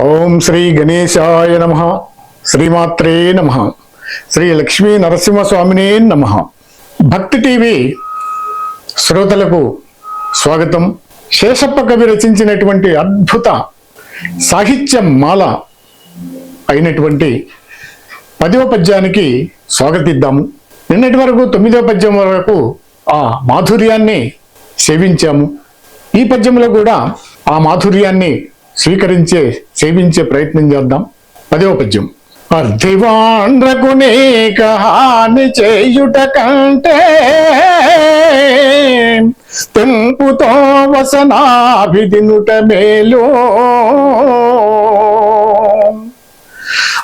ఓం శ్రీ గణేశాయ నమ. శ్రీమాత్రే నమ. శ్రీ లక్ష్మీ నరసింహస్వామినే నమ. భక్తి టీవీ శ్రోతలకు స్వాగతం. శేషప్ప కవి రచించినటువంటి అద్భుత సాహిత్య మాల అయినటువంటి పదవ పద్యానికి స్వాగతిద్దాము నిన్నటి వరకు తొమ్మిదవ పద్యం వరకు ఆ మాధుర్యాన్ని సేవించాము. ఈ పద్యంలో కూడా ఆ మాధుర్యాన్ని స్వీకరించే సేవించే ప్రయత్నం చేద్దాం. పదవ పద్యం. అర్ధివాండ్రకు నీక హాని చేయుట కంటే తెంపుతో వసనాభిదినుట మేలో.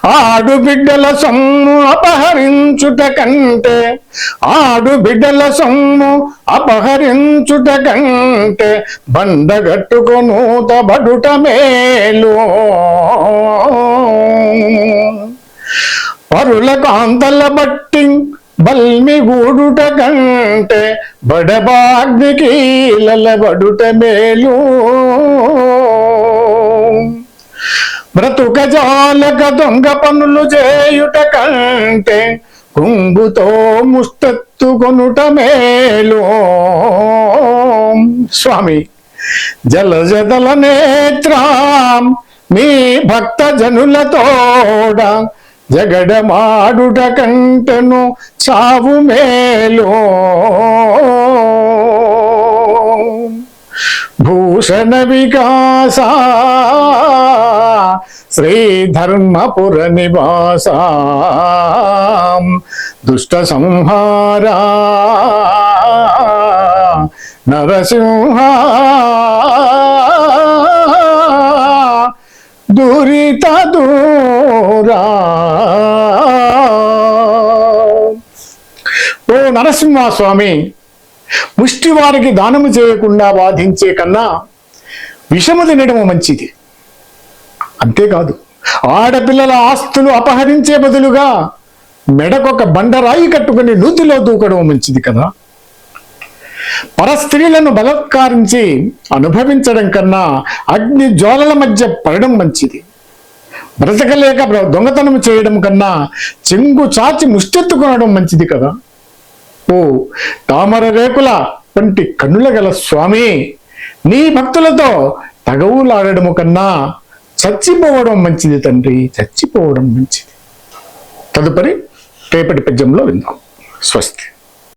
ఆడు బిడ్డల సొమ్ము అపహరించుట కంటే ఆడు బిడ్డల సొమ్ము అపహరించుట కంటే బండగట్టుకొనూత బడుట మేలు. పరుల కాంతల బట్టి బల్మి గూడుట కంటే బడబాగ్వి కీలల బడుట మేలు. బ్రతుక జాలక దొంగ పనులు చేయుట కంటే కుంగుతో ముస్తెత్తు కొనుట మేలు. స్వామి జలజదల నేత్రం మీ భక్త జనులతోడ జగడమాడుట కంటను చావు మేలో. భూషణ వికాస శ్రీధర్మపుర నివాస దుష్ట సంహారా నరసింహ దురిత దూరా ఓ నరసింహస్వామి ముష్టివారికి దానము చేయకుండా బాధించే కన్నా విషము తినడము మంచిది. అంతేకాదు ఆడపిల్లల ఆస్తులు అపహరించే బదులుగా మెడకొక బండరాయి కట్టుకుని నూతిలో దూకడం మంచిది కదా? పరస్త్రీలను బలత్కారించి అనుభవించడం కన్నా అగ్ని జ్వాలల మధ్య పడడం మంచిది. బ్రతకలేక దొంగతనం చేయడం కన్నా చెంగు చాచి ముష్టెత్తుకునడం మంచిది కదా? ఓ తామర రేకుల వంటి కన్నుల గల స్వామి నీ భక్తులతో తగవులాడము కన్నా చచ్చిపోవడం మంచిది తండ్రి. చచ్చిపోవడం మంచిది. తదుపరి రేపటి పద్యంలో విందాం. స్వస్తి.